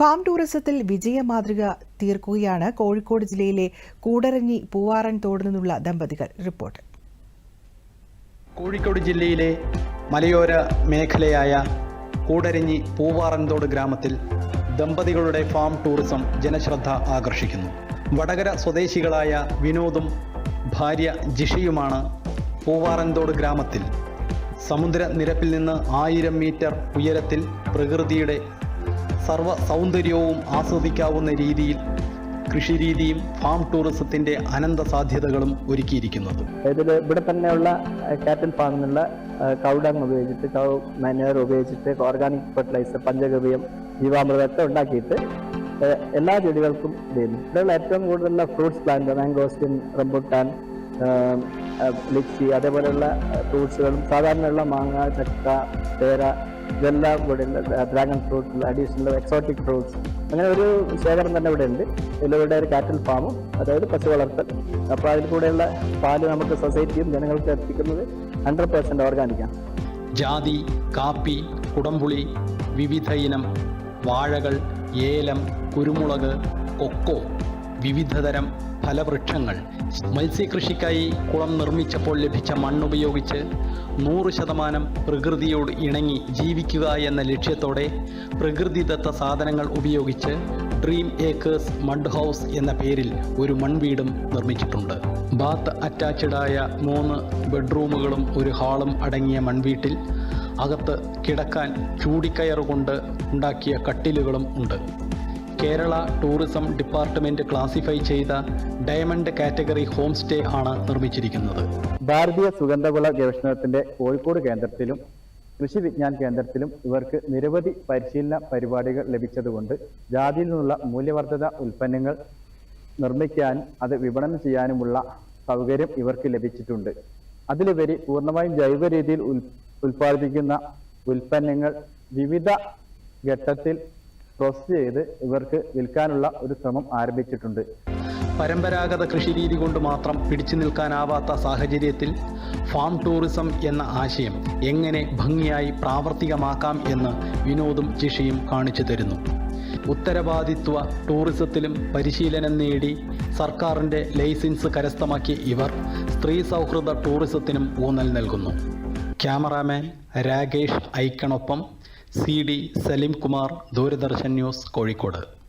Farm ടൂറിസത്തിൽ വിജയ മാതൃക തീർക്കുകയാണ് കോഴിക്കോട് ജില്ലയിലെ കൂടരഞ്ഞി പൂവാറൻ തോട് നിന്നുള്ള ദമ്പതികൾ. റിപ്പോർട്ട്. കോഴിക്കോട് ജില്ലയിലെ മലയോര മേഖലയായ കൂടരഞ്ഞി പൂവാറൻതോട് ഗ്രാമത്തിൽ ദമ്പതികളുടെ ഫാം ടൂറിസം ജനശ്രദ്ധ ആകർഷിക്കുന്നു. വടകര സ്വദേശികളായ വിനോദും ഭാര്യ ജിഷയുമാണ് പൂവാറൻതോട് ഗ്രാമത്തിൽ. സമുദ്രനിരപ്പിൽ നിന്ന് ആയിരം മീറ്റർ ഉയരത്തിൽ പ്രകൃതിയുടെ സർവ സൗന്ദര്യവും ആസ്വദിക്കാവുന്ന രീതിയിൽ കൃഷിരീതിയും ഫാം ടൂറിസത്തിന്റെ അനന്ത സാധ്യതകളും ഒരുക്കിയിരിക്കുന്നത്. ഇതിൽ ഇവിടെ തന്നെയുള്ള കാറ്റൽ ഫാമിനുള്ള കൗഡങ് ഉപയോഗിച്ചിട്ട് കൗ മാനുവർ ഉപയോഗിച്ചിട്ട് ഓർഗാനിക് ഫെർട്ടിലൈസർ പഞ്ചഗവ്യം ജീവാമൃതമൊക്കെ ഉണ്ടാക്കിയിട്ട് എല്ലാ ചെടികൾക്കും ചെയ്യുന്നു ഇവിടെയുള്ള ഏറ്റവും കൂടുതലുള്ള fruits plant mangosteen rambutan lychee അതേപോലെയുള്ള ഫ്രൂട്ട്സുകളും സാധാരണയുള്ള മാങ്ങ ചക്ക പേര ഇതെല്ലാം ഇവിടെ ഉണ്ട്. Dragon fruit additional exotic fruits അങ്ങനെ ഒരു ശേഖരം തന്നെ ഇവിടെ ഉണ്ട്. ഇതിലൂടെ ഒരു കാറ്റൽ ഫാമും അതായത് പശു വളർത്തൽ. അപ്പോൾ അതിൽ കൂടെയുള്ള പാൽ നമുക്ക് സൊസൈറ്റിയും ജനങ്ങൾക്ക് എത്തിക്കുന്നത് ഹൺഡ്രഡ് പെർസെന്റ് ഓർഗാനിക്കാണ് ജാതി കാപ്പി കുടംപുളി വിവിധ ഇനം വാഴകൾ ഏലം കുരുമുളക് കൊക്കോ വിവിധതരം ഫലവൃക്ഷങ്ങൾ. മത്സ്യകൃഷിക്കായി കുളം നിർമ്മിച്ചപ്പോൾ ലഭിച്ച മണ്ണുപയോഗിച്ച് നൂറ് ശതമാനം പ്രകൃതിയോട് ഇണങ്ങി ജീവിക്കുക എന്ന ലക്ഷ്യത്തോടെ പ്രകൃതിദത്ത സാധനങ്ങൾ ഉപയോഗിച്ച് ഡ്രീം ഏക്കേഴ്സ് മഡ് ഹൗസ് എന്ന പേരിൽ ഒരു മൺവീടും നിർമ്മിച്ചിട്ടുണ്ട്. ബാത്ത് അറ്റാച്ച്ഡായ മൂന്ന് ബെഡ്റൂമുകളും ഒരു ഹാളും അടങ്ങിയ മൺവീട്ടിൽ അകത്ത് കിടക്കാൻ ചൂടിക്കയറുകൊണ്ട് ഉണ്ടാക്കിയ കട്ടിലുകളും ഉണ്ട്. കേരള ടൂറിസം ഡിപ്പാർട്ട്മെന്റ് ക്ലാസിഫൈ ചെയ്ത ഡയമണ്ട് കാറ്റഗറി ഹോം സ്റ്റേ ആണ് നിർമ്മിച്ചിരിക്കുന്നത്. ഭാരതീയ സുഗന്ധവിള ഗവേഷണത്തിന്റെ കോഴിക്കോട് കേന്ദ്രത്തിലും കൃഷി വിജ്ഞാൻ കേന്ദ്രത്തിലും ഇവർക്ക് നിരവധി പരിശീലന പരിപാടികൾ ലഭിച്ചതുകൊണ്ട് ജാതിയിൽ നിന്നുള്ള മൂല്യവർദ്ധിത ഉൽപ്പന്നങ്ങൾ നിർമ്മിക്കാനും അത് വിപണനം ചെയ്യാനുമുള്ള സൗകര്യം ഇവർക്ക് ലഭിച്ചിട്ടുണ്ട്. അതിലുപരി പൂർണമായും ജൈവ രീതിയിൽ ഉൽ ഉൽപ്പാദിപ്പിക്കുന്ന ഉൽപ്പന്നങ്ങൾ വിവിധ ഘട്ടത്തിൽ പ്രോസസ് ചെയ്ത് ഇവർക്ക് വിൽക്കാനുള്ള ഒരു ശ്രമം ആരംഭിച്ചിട്ടുണ്ട്. പരമ്പരാഗത കൃഷി രീതി കൊണ്ട് മാത്രം പിടിച്ചു നിൽക്കാനാവാത്ത സാഹചര്യത്തിൽ ഫാം ടൂറിസം എന്ന ആശയം എങ്ങനെ ഭംഗിയായി പ്രാവർത്തികമാക്കാം എന്ന് വിനോദും ജിഷയും കാണിച്ചു തരുന്നു. ഉത്തരവാദിത്വ ടൂറിസത്തിലും പരിശീലനം നേടി സർക്കാരിന്റെ ലൈസൻസ് കരസ്ഥമാക്കിയ ഇവർ സ്ത്രീ സൗഹൃദ ടൂറിസത്തിനും ഊന്നൽ നൽകുന്നു. Cameraman Rakesh ഐക്കണൊപ്പം C D Saleem Kumar Doordarshan news Kozhikode.